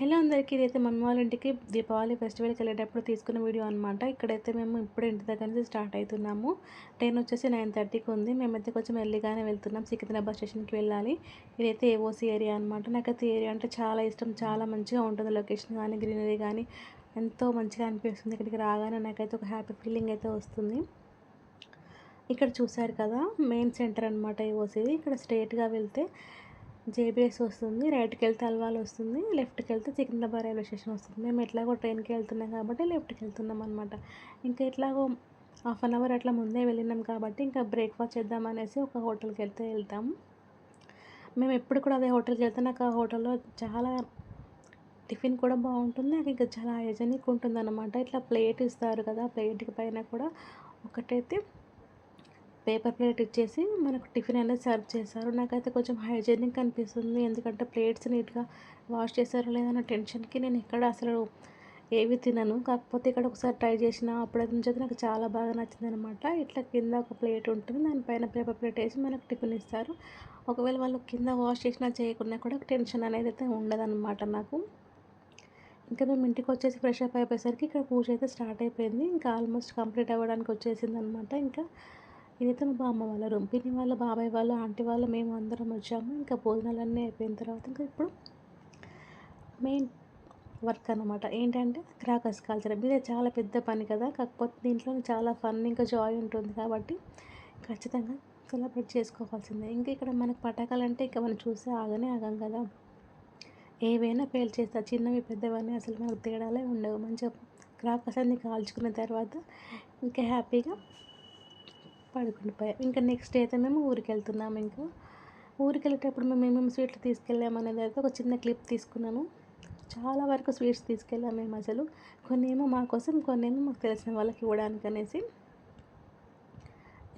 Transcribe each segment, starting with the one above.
Hello అందరికీ ఇదైతే mummy వాళ్ళ ఇంటికి దీపావళి ఫెస్టివల్కి వెళ్ళేటప్పుడు తీసుకున్న వీడియో అనమాట ఇక్కడైతే మేము ఇప్పుడు ఇంటి దగ్గర నుంచి స్టార్ట్ అవుతున్నాము. ట్రైన్ వచ్చేసి నైన్ థర్టీకి ఉంది. మేమైతే కొంచెం ఎల్లిగానే వెళ్తున్నాం. సికింద్రాబాద్ స్టేషన్కి వెళ్ళాలి. ఇదైతే ఏఓసి ఏరియా అనమాట నాకైతే ఏరియా అంటే చాలా ఇష్టం. చాలా మంచిగా ఉంటుంది లొకేషన్ కానీ గ్రీనరీ కానీ. ఎంతో మంచిగా అనిపిస్తుంది. ఇక్కడికి రాగానే నాకైతే ఒక హ్యాపీ ఫీలింగ్ అయితే వస్తుంది. ఇక్కడ చూశారు కదా మెయిన్ సెంటర్ అనమాట ఏఓసీది. ఇక్కడ స్ట్రేట్గా వెళ్తే జేబీఎస్ వస్తుంది రైట్కి వెళ్తే అల్వాల్ వస్తుంది లెఫ్ట్కి వెళ్తే సికింద్రాబాద్ రైల్వే స్టేషన్ వస్తుంది. మేము ఎట్లాగో ట్రైన్కి వెళ్తున్నాం కాబట్టి లెఫ్ట్కి వెళ్తున్నాం అనమాట ఇంకా ఎట్లాగో హాఫ్ అన్ అవర్ అట్లా ముందే వెళ్ళినాం కాబట్టి ఇంకా బ్రేక్ఫాస్ట్ చేద్దాం అనేసి ఒక హోటల్కి వెళ్తే. వెళ్తాం మేము ఎప్పుడు కూడా అదే హోటల్కి వెళ్తే నాకు ఆ హోటల్లో చాలా టిఫిన్ కూడా బాగుంటుంది నాకు ఇంకా చాలా హైజెనిక్ ఉంటుంది అనమాట ఇట్లా ప్లేట్ ఇస్తారు కదా ప్లేట్కి పైన కూడా ఒకటైతే పేపర్ ప్లేట్ ఇచ్చేసి మనకు టిఫిన్ అనేది సర్వ్ చేస్తారు నాకైతే కొంచెం హైజీనిక్ అనిపిస్తుంది. ఎందుకంటే ప్లేట్స్ నీట్గా వాష్ చేశారో లేదన్న టెన్షన్కి నేను ఎక్కడ అసలు ఏవి తినను. కాకపోతే ఇక్కడ ఒకసారి ట్రై చేసిన అప్పటి నుంచి నాకు చాలా బాగా నచ్చింది అనమాట ఇట్లా కింద ఒక ప్లేట్ ఉంటుంది. దానిపైన పేపర్ ప్లేట్ వేసి మనకు టిఫిన్ ఇస్తారు. ఒకవేళ వాళ్ళు కింద వాష్ చేసినా చేయకుండా కూడా టెన్షన్ అనేది అయితే ఉండదన్నమాట నాకు. ఇంకా మేము ఇంటికి వచ్చేసి ఫ్రెష్ అప్ అయిపోయేసరికి ఇక్కడ పూజ అయితే స్టార్ట్ అయిపోయింది. ఇంకా ఆల్మోస్ట్ కంప్లీట్ అవ్వడానికి వచ్చేసింది అనమాట ఇంకా ఇదైతే మా బామ్మ వాళ్ళ రూమ్. పిన్ని వాళ్ళ బాబాయ్ వాళ్ళ ఆంటీ వాళ్ళు మేము అందరం వచ్చాము. ఇంకా భోజనాలన్నీ అయిపోయిన తర్వాత ఇంకా ఇప్పుడు మెయిన్ వర్క్ అనమాట ఏంటంటే క్రాకర్స్ కాల్చడం ఇదే చాలా పెద్ద పని కదా. కాకపోతే దీంట్లో చాలా ఫన్ ఇంకా జాయ్ ఉంటుంది కాబట్టి ఖచ్చితంగా సెలబ్రేట్ చేసుకోవాల్సిందే. ఇంకా ఇక్కడ మనకు పటాకాలు అంటే ఇంకా మనం చూస్తే ఆగనే ఆగం కదా. ఏవైనా పేల్చేస్తా చిన్నవి పెద్దవన్నీ అసలు మనకు తేడాలే ఉండవు. మంచిగా క్రాకర్స్ అన్ని కాల్చుకున్న తర్వాత ఇంకా హ్యాపీగా పడుకుండిపోయాం ఇంకా నెక్స్ట్ డే అయితే మేము ఊరికి వెళ్తున్నాము ఇంకా. ఊరికి వెళ్ళేటప్పుడు మేము ఏమేమి స్వీట్లు తీసుకెళ్ళాము అనేది అయితే ఒక చిన్న క్లిప్ తీసుకున్నాను. చాలా వరకు స్వీట్స్ తీసుకెళ్ళాము మేము అసలు. కొన్ని ఏమో మా కోసం కొన్ని ఏమో మాకు తెలిసిన వాళ్ళకి ఇవ్వడానికి అనేసి.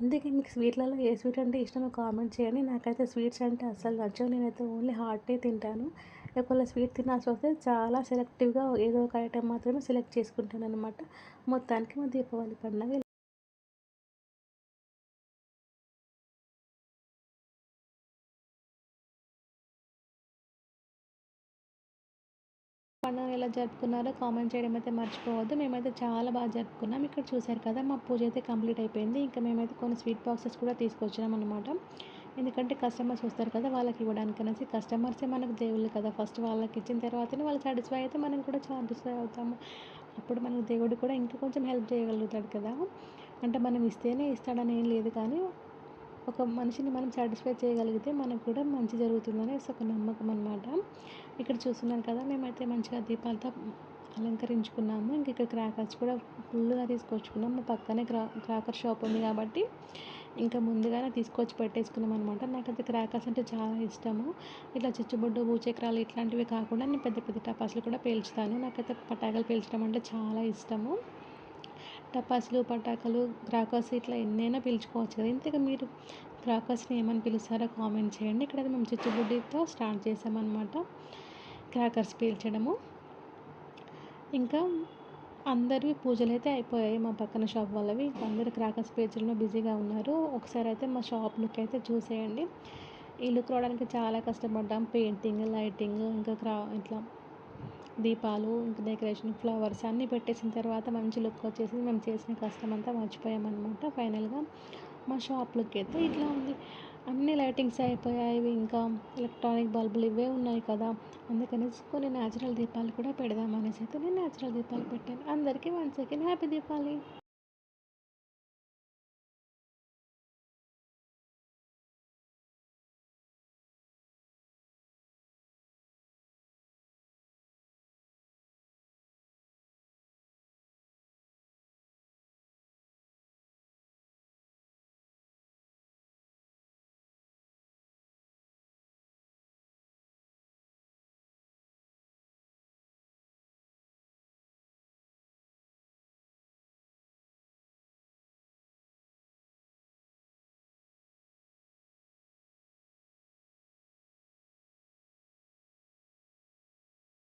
ఇందుకే మీకు స్వీట్లలో ఏ స్వీట్ అంటే ఇష్టమో కామెంట్ చేయండి. నాకైతే స్వీట్స్ అంటే అసలు నచ్చవు. నేనైతే ఓన్లీ హాటే తింటాను. ఒకవేళ స్వీట్ తినాల్సి వస్తే చాలా సెలెక్టివ్గా ఏదో ఒక ఐటెం మాత్రమే సెలెక్ట్ చేసుకుంటాను అనమాట మొత్తానికి మా దీపావళి పండుగ పండుగ ఎలా జరుపుకున్నారో కామెంట్ చేయడం అయితే మర్చిపోవద్దు. మేమైతే చాలా బాగా జరుపుకున్నాం. ఇక్కడ చూసారు కదా మా పూజ అయితే కంప్లీట్ అయిపోయింది. ఇంకా మేమైతే కొన్ని స్వీట్ బాక్సెస్ కూడా తీసుకొచ్చినాం అనమాట ఎందుకంటే కస్టమర్స్ వస్తారు కదా వాళ్ళకి ఇవ్వడానికి అనేసి కస్టమర్సే మనకు దేవుళ్ళు కదా. ఫస్ట్ వాళ్ళకి ఇచ్చిన తర్వాతనే వాళ్ళు సాటిస్ఫై అయితే మనం కూడా సాటిస్ఫై అవుతాము. అప్పుడు మనకు దేవుడు కూడా ఇంకా కొంచెం హెల్ప్ చేయగలుగుతాడు కదా. అంటే మనం ఇస్తేనే ఇస్తాడని ఏం లేదు కానీ ఒక మనిషిని మనం సాటిస్ఫై చేయగలిగితే మనకు కూడా మంచి జరుగుతుందని ఒక నమ్మకం అనమాట ఇక్కడ చూస్తున్నాను కదా మేమైతే మంచిగా దీపాలతో అలంకరించుకున్నాము. ఇంక ఇక్కడ క్రాకర్స్ కూడా ఫుల్గా తీసుకొచ్చుకున్నాం మా పక్కనే క్రా క్రాకర్ షాప్ ఉంది కాబట్టి ఇంకా ముందుగానే తీసుకొచ్చి పెట్టేసుకున్నాం అనమాట నాకైతే క్రాకర్స్ అంటే చాలా ఇష్టము. ఇట్లా చిచ్చుబొడ్డు భూచక్రాలు ఇట్లాంటివి కాకుండా నేను పెద్ద పెద్ద టపాసులు కూడా పేల్చుతాను. నాకైతే పటాకులు పేల్చడం అంటే చాలా ఇష్టము. టపాసులు పటాకులు క్రాకర్స్ ఇట్లా ఎన్నైనా పీల్చుకోవచ్చు కదా. ఇంతగా మీరు క్రాకర్స్ని ఏమని పిలుస్తారో కామెంట్ చేయండి. ఇక్కడ మేము చిచ్చుబుడ్డితో స్టార్ట్ చేసామన్నమాట క్రాకర్స్ పీల్చడము. ఇంకా అందరి పూజలు అయితే అయిపోయాయి మా పక్కన షాప్ వాళ్ళవి. అందరు క్రాకర్స్ పేర్చడంలో బిజీగా ఉన్నారు. ఒకసారి అయితే మా షాప్ లుక్ అయితే చూసేయండి. ఈ లుక్ రావడానికి చాలా కష్టపడ్డాం. పెయింటింగ్ లైటింగ్ ఇంకా క్రా ఇట్లా దీపాలు ఇంకా డెకరేషన్ ఫ్లవర్స్ అన్నీ పెట్టేసిన తర్వాత మంచి లుక్ వచ్చేసి మేము చేసిన కష్టం అంతా మర్చిపోయామన్నమాట ఫైనల్గా. మా షాప్లోకి అయితే ఇట్లా ఉంది. అన్ని లైటింగ్స్ అయిపోయాయి. ఇంకా ఎలక్ట్రానిక్ బల్బులు ఇవే ఉన్నాయి కదా. అందుకని కొన్ని న్యాచురల్ దీపాలు కూడా పెడదాం అనేసి అయితే నేను న్యాచురల్ దీపాలు పెట్టాను. అందరికీ వన్ సెకండ్ హ్యాపీ దీపావళి